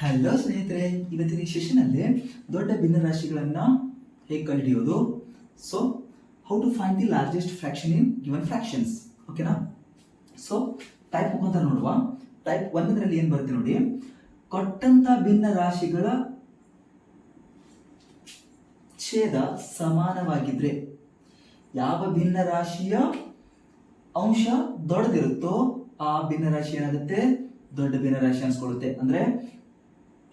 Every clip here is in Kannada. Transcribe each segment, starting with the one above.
ಹಲೋ ಸ್ನೇಹಿತರೆ, ಇವತ್ತಿನ ಸೆಷನ್ ಅಲ್ಲಿ ದೊಡ್ಡ ಭಿನ್ನರಾಶಿಗಳನ್ನು ಹೇಗೆ ಕಂಡುಹಿಡಿಯೋದು so how to find the largest fraction in given fractions ಓಕೆನಾ ಸೊ ಟೈಪ್ ಮುಖಾಂತರ ನೋಡುವ. ಟೈಪ್ ಒಂದರಲ್ಲಿ ಏನು ಬರುತ್ತೆ ನೋಡಿ? ಕೊಟ್ಟಂತ ಭಿನ್ನ ರಾಶಿಗಳ ಛೇದ ಸಮಾನವಾಗಿದ್ರೆ ಯಾವ ಭಿನ್ನ ರಾಶಿಯ ಅಂಶ ದೊಡ್ಡದಿರುತ್ತೋ ಆ ಭಿನ್ನ ರಾಶಿ ಏನಾಗುತ್ತೆ? ದೊಡ್ಡ ಭಿನ್ನ ರಾಶಿ ಅನ್ಸ್ಕೊಳ್ಳುತ್ತೆ. ಅಂದ್ರೆ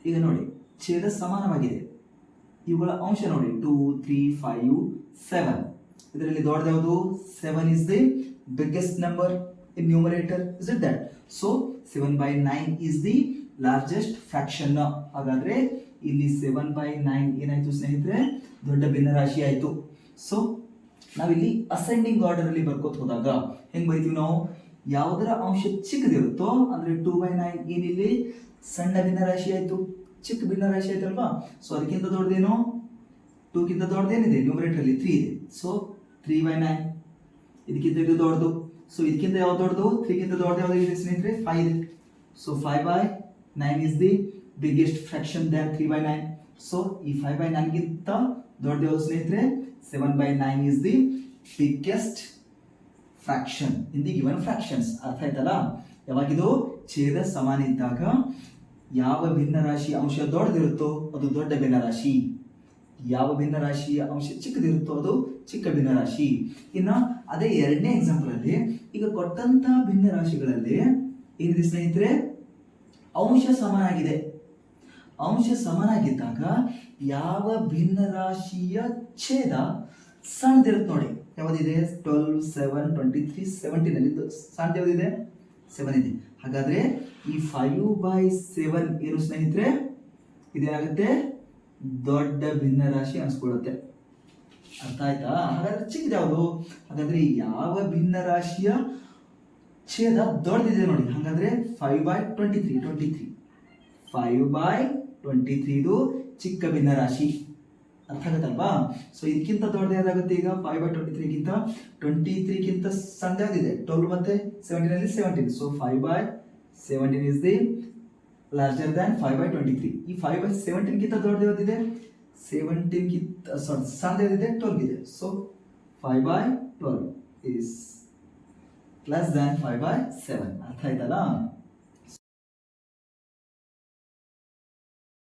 ಈಗ ನೋಡಿ, ಛೇದ ಸಮಾನವಾಗಿದೆ. ಇವುಗಳ ಅಂಶ ನೋಡಿ ಟೂ ತ್ರೀ ಫೈವ್ ಸೆವೆನ್ ಇದರಲ್ಲಿ ದೊಡ್ಡದು ಯಾವುದು? Seven is the biggest number in numerator is it that so seven by nine is the largest fraction ಹಾಗಾದ್ರೆ, ಇಲ್ಲಿ ಸೆವೆನ್ ಬೈ ನೈನ್ ಏನಾಯ್ತು ಸ್ನೇಹಿತರೆ? ದೊಡ್ಡ ಭಿನ್ನರಾಶಿ ಆಯ್ತು. ಸೊ ನಾವಿಲ್ಲಿ ಅಸೆಂಡಿಂಗ್ ಆರ್ಡರ್ ಅಲ್ಲಿ ಬರ್ಕೋತ ಹೋದಾಗ, ಹೆಂಗ್ ಬರಿತೀವಿ ನಾವು? ಯಾವುದರ ಅಂಶ ಚಿಕ್ಕದಿರುತ್ತೋ, ಅಂದ್ರೆ ಟೂ ಬೈ ನೈನ್ ಏನಿಲ್ಲಿ? ಸಣ್ಣ ಭಿನ್ನರಾಶಿ ಆಯಿತು, ಚಿಕ್ಕ ಭಿನ್ನರಾಶಿ ಆಯ್ತಲ್ವಾ? ಸೊ ಅದಕ್ಕಿಂತ ದೊಡ್ಡದೇನು? ಟೂಕ್ಕಿಂತ ದೊಡ್ಡದೇನಿದೆ? ನ್ಯೂಮರೇಟರ್ ಅಲ್ಲಿ ತ್ರೀ ಇದೆ. ಸೊ ತ್ರೀ ಬೈ ನೈನ್ ಇದಕ್ಕಿಂತ ಇದು ದೊಡ್ಡದು. ಸೊ ಇದಕ್ಕಿಂತ ಯಾವ ದೊಡ್ಡದು? ತ್ರೀಗಿಂತ ದೊಡ್ಡದು ಯಾವ್ದು ಇದೆ ಸ್ನೇಹಿತರೆ? ಫೈವ್ ಇದೆ. So five by nine is the biggest fraction than three by nine so ಈ ಫೈವ್ ಬೈ ನೈನ್ಗಿಂತ ದೊಡ್ಡ ಯಾವ್ದು ಸ್ನೇಹಿತರೆ? Seven by nine is the biggest fraction in the given fractions ಅರ್ಥ ಆಯ್ತಲ್ಲ? ಯಾವಾಗಿದು? ಛೇದ ಸಮಾನ ಇದ್ದಾಗ ಯಾವ ಭಿನ್ನರಾಶಿ ಅಂಶ ದೊಡ್ಡದಿರುತ್ತೋ ಅದು ದೊಡ್ಡ ಭಿನ್ನರಾಶಿ. ಯಾವ ಭಿನ್ನರಾಶಿಯ ಅಂಶ ಚಿಕ್ಕದಿರುತ್ತೋ ಅದು ಚಿಕ್ಕ ಭಿನ್ನರಾಶಿ. ಇನ್ನ ಅದೇ ಎರಡನೇ ಎಕ್ಸಾಂಪಲ್ ಅಲ್ಲಿ ಈಗ ಕೊಟ್ಟಂತ ಭಿನ್ನರಾಶಿಗಳಲ್ಲಿ ಏನಿದೆ ಸ್ನೇಹಿತರೆ? ಅಂಶ ಸಮನಾಗಿದೆ. ಅಂಶ ಸಮನಾಗಿದ್ದಾಗ ಯಾವ ಭಿನ್ನರಾಶಿಯ ಛೇದ ಸಣ್ಣದಿರುತ್ತೆ ನೋಡಿ. ಯಾವ್ದಿದೆ? ಟ್ವೆಲ್ ಸೆವೆನ್ ಟ್ವೆಂಟಿ ತ್ರೀ ಸೆವೆಂಟಿನಲ್ಲಿ ಯಾವ್ದಿದೆ ಸೆವೆನ್ ಇದೆ. ಹಾಗಾದ್ರೆ ಈ ಫೈವ್ ಬೈ ಸೆವೆನ್ ಏನು ಸ್ನೇಹಿತರೆ? ಇದೇನಾಗುತ್ತೆ ದೊಡ್ಡ ಭಿನ್ನರಾಶಿ ಅನ್ಸ್ಕೊಳ್ಳುತ್ತೆ. ಅರ್ಥ ಆಯ್ತಾ? ಹಾಗಾದ್ರೆ ಚಿಕ್ಕದು ಯಾವುದು? ಹಾಗಾದ್ರೆ ಯಾವ ಭಿನ್ನರಾಶಿಯ ಛೇದ ದೊಡ್ಡದಿದೆ ನೋಡಿ. ಹಾಗಾದ್ರೆ five by twenty three twenty three five by twenty ತ್ರೀದು ಚಿಕ್ಕ ಭಿನ್ನರಾಶಿ. ಅರ್ಥ ಆಗುತ್ತಲ್ವಾ ಸೊ ಇದಕ್ಕಿಂತ ದೊಡ್ಡದು ಯಾವ್ದಾಗುತ್ತೆ ಈಗ ಫೈವ್ ಬೈ ಟ್ವೆಂಟಿ ತ್ರೀಗಿಂತ ಟ್ವೆಂಟಿ ತ್ರೀಗಿಂತ ಸಣ್ಣದಾಗಿದೆ. ಟ್ವೆಲ್ವ್ ಮತ್ತೆ ಸೆವೆಂಟೀನ್ ಅಲ್ಲಿ seventeen so five by seventeen is the larger than five by twenty three ಈ ಫೈವ್ ಬೈ ಸೆವೆಂಟೀನ್ಗಿಂತ ದೊಡ್ಡದು ಯಾವ್ದಿದೆ? ಸೆವೆಂಟೀನ್ಗಿಂತ ಸಾರಿ ಸಣ್ಣ ಯಾವ್ದಿದೆ? ಟ್ವೆಲ್ವ್ ಇದೆ. So five by twelve is less than five by seven ಅರ್ಥ ಆಯ್ತಲ್ಲ?